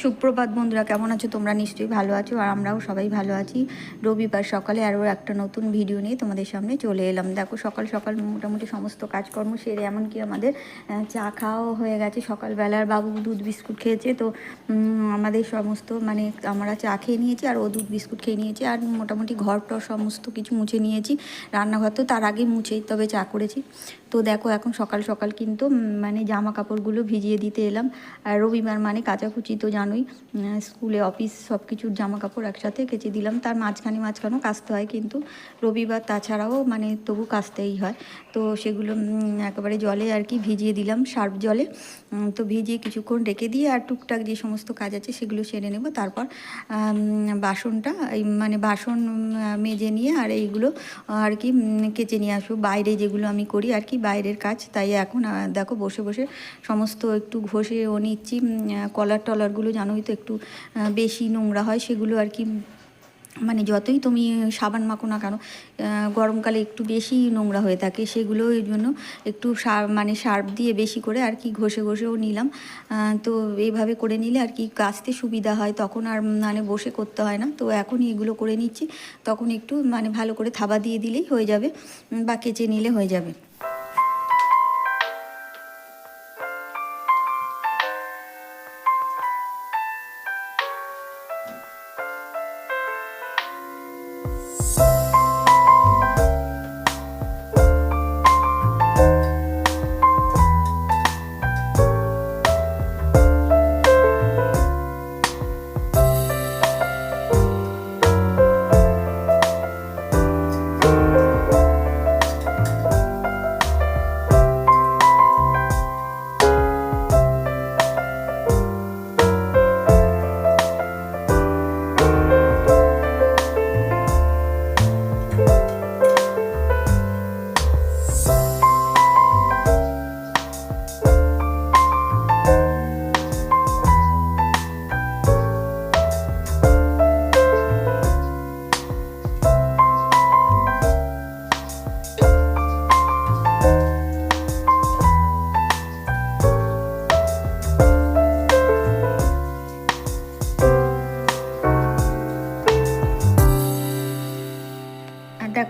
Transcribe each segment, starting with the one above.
সুপ্রভাত বন্ধুরা, কেমন আছো? তোমরা নিশ্চয়ই ভালো আছো আর আমরাও সবাই ভালো আছি। রবিবার সকালে আরও একটা নতুন ভিডিও নিয়ে তোমাদের সামনে চলে এলাম। দেখো, সকাল সকাল মোটামুটি সমস্ত কাজকর্ম সেরে, এমনকি আমাদের চা খাওয়াও হয়ে গেছে। সকালবেলার বাবু দুধ বিস্কুট খেয়েছে, তো আমাদের সমস্ত মানে আমরা চা খেয়ে নিয়েছি আর ও দুধ বিস্কুট খেয়ে নিয়েছি আর মোটামুটি ঘর টর সমস্ত কিছু মুছে নিয়েছি। রান্নাঘর তো তার আগে মুছেই, তবে চা করেছি। তো দেখো, এখন সকাল সকাল কিন্তু মানে জামা কাপড়গুলো ভিজিয়ে দিতে এলাম। আর রবিবার মানে কাচাকুচি, তো জানোই স্কুলে অফিস সব কিছুর জামা কাপড় একসাথে কেচে দিলাম। তার মাঝখানে মাঝখানেও কাচতে হয় কিন্তু রবিবার তাছাড়াও মানে তবু কাচতেই হয়। তো সেগুলো একেবারে জলে আর কি ভিজিয়ে দিলাম সার্ফ জলে। তো ভিজিয়ে কিছুক্ষণ রেখে দিয়ে আর টুকটাক যে সমস্ত কাজ আছে সেগুলো সেরে নেব। তারপর বাসনটা, এই মানে বাসন মেজে নিয়ে আর এইগুলো আর কি কেচে নিয়ে আসব। বাইরে যেগুলো আমি করি আর কি, বাইরের কাজ। তাই এখন দেখো বসে বসে সমস্ত একটু ঘষেও নিচ্ছি। কলার টলারগুলো জানোই তো একটু বেশি নোংরা হয়, সেগুলো আর কি মানে যতই তুমি সাবান মাখো না কেন গরমকালে একটু বেশি নোংরা হয়ে থাকে, সেগুলো এই জন্য একটু মানে সার্ফ দিয়ে বেশি করে আর কি ঘষে ঘষেও নিলাম। তো এইভাবে করে নিলে আর কি কাচতে সুবিধা হয়, তখন আর মানে বসে করতে হয় না। তো এখনই এগুলো করে নিচ্ছি, তখন একটু মানে ভালো করে থাবা দিয়ে দিলেই হয়ে যাবে, বা কেচে নিলে হয়ে যাবে।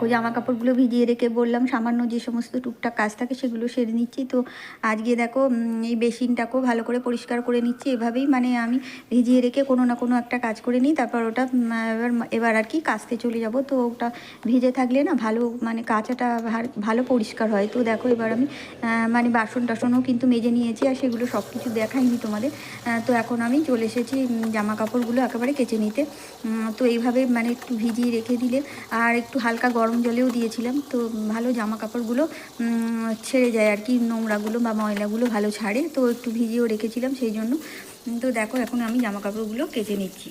দেখো জামা কাপড়গুলো ভিজিয়ে রেখে বললাম, সামান্য যে সমস্ত টুকটাক কাজ থাকে সেগুলো সেরে নিচ্ছি। তো আজকে দেখো এই বেসিনটাকেও ভালো করে পরিষ্কার করে নিচ্ছি। এভাবেই মানে আমি ভিজিয়ে রেখে কোনো না কোনো একটা কাজ করে নিই, তারপর ওটা এবার এবার আর কি কাচতে চলে যাব। তো ওটা ভিজে থাকলে না ভালো মানে কাঁচাটা ভালো পরিষ্কার হয়। তো দেখো এবার আমি মানে বাসন টাসনও কিন্তু মেজে নিয়েছি আর সেগুলো সব কিছু দেখাইনি তোমাদের। তো এখন আমি চলে এসেছি জামা কাপড়গুলো একেবারে কেচে নিতে। তো এইভাবে মানে একটু ভিজিয়ে রেখে দিলে আর একটু হালকা গরম জলেও দিয়েছিলাম, তো ভালো জামা কাপড়গুলো ছেড়ে যায় আর কি, নোংরাগুলো বা ময়লাগুলো ভালো ছাড়ে, তো একটু ভিজিয়েও রেখেছিলাম সেই জন্য। তো দেখো এখন আমি জামা কাপড়গুলো কেটে নিচ্ছি।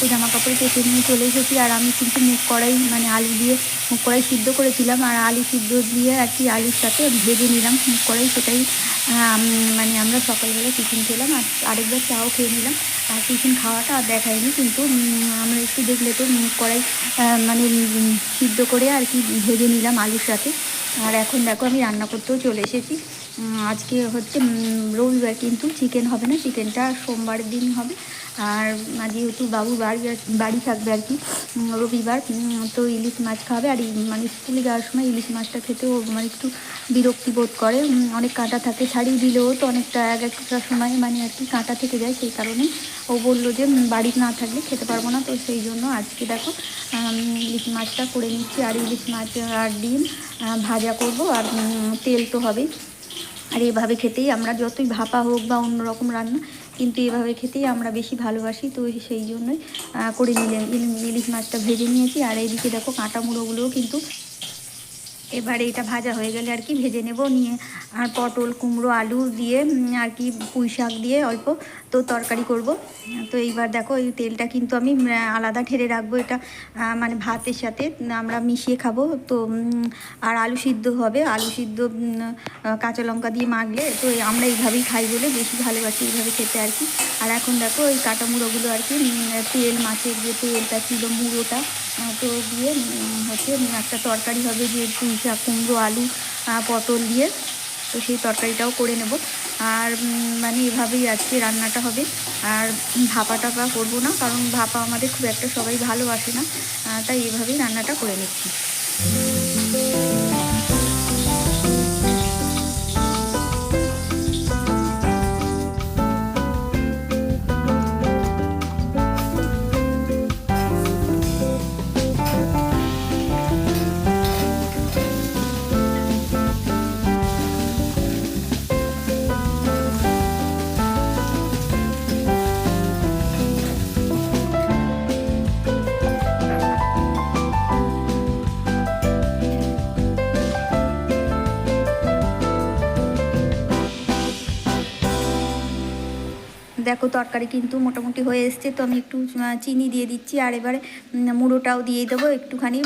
সমস্ত জামা কাপড় কেটে নিয়ে চলে এসেছি আর আমি কিন্তু মুখ কড়াই মানে আলু দিয়ে মুখ কড়াই সিদ্ধ করেছিলাম আর আলু সিদ্ধ দিয়ে আর কি আলুর সাথে ভেজে নিলাম মুখ কড়াই, সেটাই মানে আমরা সকালবেলা টিফিন খেলাম আর আরেকবার চাও খেয়ে নিলাম। আর টিফিন খাওয়াটা আর দেখায়নি কিন্তু আমরা একটু দেখলে তো মুখ কড়াই মানে সিদ্ধ করে আর কি ভেজে নিলাম আলুর সাথে। আর এখন দেখো আমি রান্না করতেও চলে এসেছি। আজকে হচ্ছে রবিবার কিন্তু চিকেন হবে না চিকেনটা সোমবার দিন হবে। আর যেহেতু বাবু বাড়ি বাড়ি থাকবে আর কি রবিবার তো ইলিশ মাছ খাবে। আর মানে স্কুলে যাওয়ার সময় ইলিশ মাছটা খেতেও মানে একটু বিরক্তি বোধ করে। অনেক কাঁটা থাকে, ছাড়িয়ে দিলেও তো অনেকটা, এক একটা সময় মানে আর কি কাঁটা থেকে যায়, সেই কারণে ও বলল যে বাড়ি না থাকলে খেতে পারব না। তো সেই জন্য আজকে দেখো ইলিশ মাছটা করে নিচ্ছি। আর ইলিশ মাছ আর ডিম ভাজা করব। আর তেল তো হবেই। আর এভাবে খেতেই আমরা যতই ভাপা হোক বা অন্যরকম রান্না, কিন্তু এভাবে খেতেই আমরা বেশি ভালোবাসি। তো সেই জন্যই করে নিলাম ইলিশ মাছটা ভেজে নিয়েছি। আর এইদিকে দেখো কাঁটা মুড়োগুলোও কিন্তু এবারে এটা ভাজা হয়ে গেলে আর কি ভেজে নেব নিয়ে। আর পটল, কুমড়ো, আলু দিয়ে আর কি পুঁই শাক দিয়ে অল্প তো তরকারি করব। তো এইবার দেখো এই তেলটা কিন্তু আমি আলাদা ঠেরে রাখব এটা মানে ভাতের সাথে আমরা মিশিয়ে খাব। তো আর আলু সিদ্ধ হবে। আলু সিদ্ধ কাঁচা লঙ্কা দিয়ে মাখলে তো আমরা এইভাবেই খাই বলে বেশি ভালোবাসি এইভাবে খেতে আর কি। আর এখন দেখো ওই কাটা মুড়োগুলো আর কি তেল, মাছের যে তেলটা ছিল মুড়োটা তো দিয়ে হচ্ছে একটা তরকারি হবে যে পুঁই শাক কুমড়ো, আলু পটল দিয়ে, তো সেই তরকারিটাও করে নেব। আর মানে এভাবেই আজকে রান্নাটা হবে। আর ভাপা টাপা করব না, কারণ ভাপা আমাদের খুব একটা সবাই ভালোবাসে না। তাই এভাবেই রান্নাটা করে নিচ্ছি। দেখো তরকারি কিন্তু মোটামুটি হয়ে এসছে, তো আমি একটু চিনি দিয়ে দিচ্ছি। আর এবারে মুড়োটাও দিয়ে দেবো। একটুখানি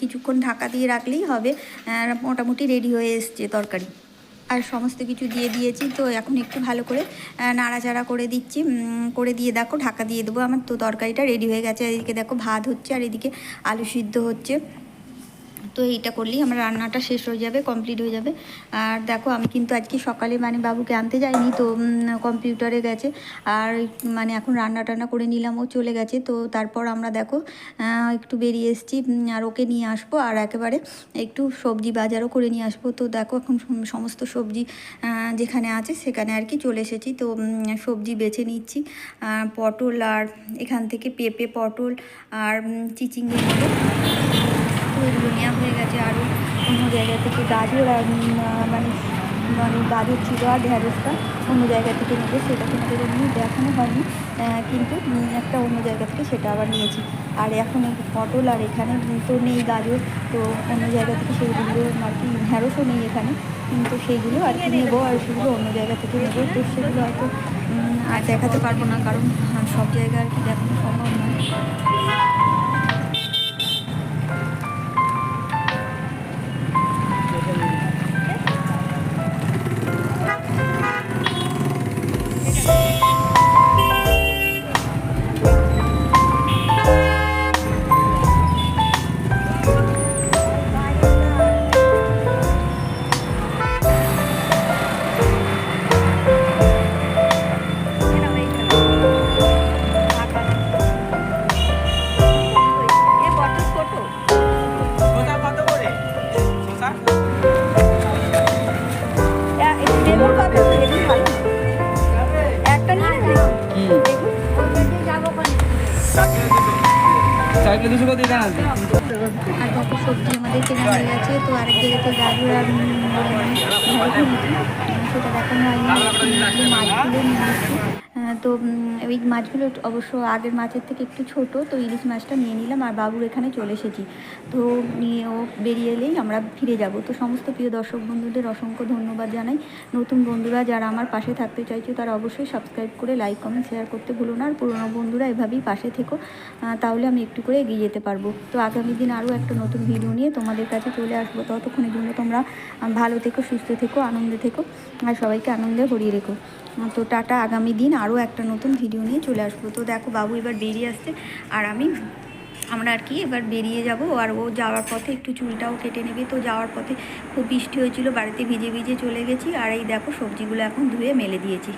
কিছুক্ষণ ঢাকা দিয়ে রাখলেই হবে। মোটামুটি রেডি হয়ে এসছে তরকারি। আর সমস্ত কিছু দিয়ে দিয়েছি, তো এখন একটু ভালো করে নাড়াচাড়া করে দিচ্ছি। করে দিয়ে দেখো, ঢাকা দিয়ে দেবো। আমার তো তরকারিটা রেডি হয়ে গেছে। এদিকে দেখো ভাত হচ্ছে, আর এদিকে আলু সিদ্ধ হচ্ছে। তো এইটা করলেই আমার রান্নাটা শেষ হয়ে যাবে কমপ্লিট হয়ে যাবে। আর দেখো, আমি কিন্তু আজকে সকালে মানে বাবুকে আনতে যাইনি, তো কম্পিউটারে গেছে। আর মানে এখন রান্না টান্না করে নিলাম, ও চলে গেছে। তো তারপর আমরা দেখো একটু বেরিয়ে এসেছি আর ওকে নিয়ে আসব। আর একেবারে একটু সবজি বাজারও করে নিয়ে আসব। তো দেখো, এখন সমস্ত সবজি যেখানে আছে সেখানে আর কি চলে এসেছি। তো সবজি বেছে নিচ্ছি। পটল আর এখান থেকে পেঁপে পটল আর নেব তো এগুলো নেওয়া হয়ে গেছে আরও অন্য জায়গা থেকে গাজর আর মানে মানে গাজর ছিল আর ঢ্যাঁড়সটা অন্য জায়গা থেকে নেবে সেটা তোমাদের এমনি দেখানো হয়নি কিন্তু একটা অন্য জায়গা থেকে সেটা আবার নিয়েছি। আর এখন পটল আর এখানে তো নেই গাজর, তো অন্য জায়গা থেকে সেইগুলো আর কি ঢ্যাঁড়সও নেই এখানে, কিন্তু সেইগুলো আর কি নেব আর সেগুলো অন্য জায়গা থেকে নেব, তো সেগুলো হয়তো আর দেখাতে পারব না, কারণ সব জায়গা আর কি দেখানো সম্ভব নয়। কিলো দুশো করে দিয়ে দেন আর কত সবজি আমাদের তো আর মানে সেটা দেখানো হয়নি মাছগুলো নিয়ে তো উম, ওই মাছগুলো অবশ্য আগের মাছের থেকে একটু ছোট তো ইলিশ মাছটা নিয়ে নিলাম আর বাবুর এখানে চলে এসেছি। তো নিয়ে ও বেরিয়ে এলেই আমরা ফিরে যাব। তো সমস্ত প্রিয় দর্শক বন্ধুদের অসংখ্য ধন্যবাদ জানাই। নতুন বন্ধুরা যারা আমার পাশে থাকতে চাইছো তারা অবশ্যই সাবস্ক্রাইব করে লাইক কমেন্ট শেয়ার করতে ভুলো না। আর পুরোনো বন্ধুরা এভাবেই পাশে থেকো তাহলে আমি একটু করে এগিয়ে যেতে পারব। তো আগামী দিন আরও একটা নতুন ভিডিও নিয়ে তোমাদের কাছে চলে আসব। ততক্ষণের জন্য তোমরা ভালো থেকো সুস্থ থেকো আনন্দে থেকো। আর সবাইকে আনন্দে ভরিয়ে রেখো। তো টাটা, আগামী দিন আরও একটা নতুন ভিডিও নিয়ে চলে আসব। তো দেখো, বাবু এবার বেরিয়ে আসছে, আর আমি আমরা আর কি এবার বেরিয়ে যাব। আর ও যাওয়ার পথে একটু চুলটাও কেটে নেবে। তো যাওয়ার পথে খুব বৃষ্টি হয়েছিল, বাড়িতে ভিজে ভিজে চলে গেছি। আর এই দেখো, সবজিগুলো এখন ধুয়ে মেলে দিয়েছি।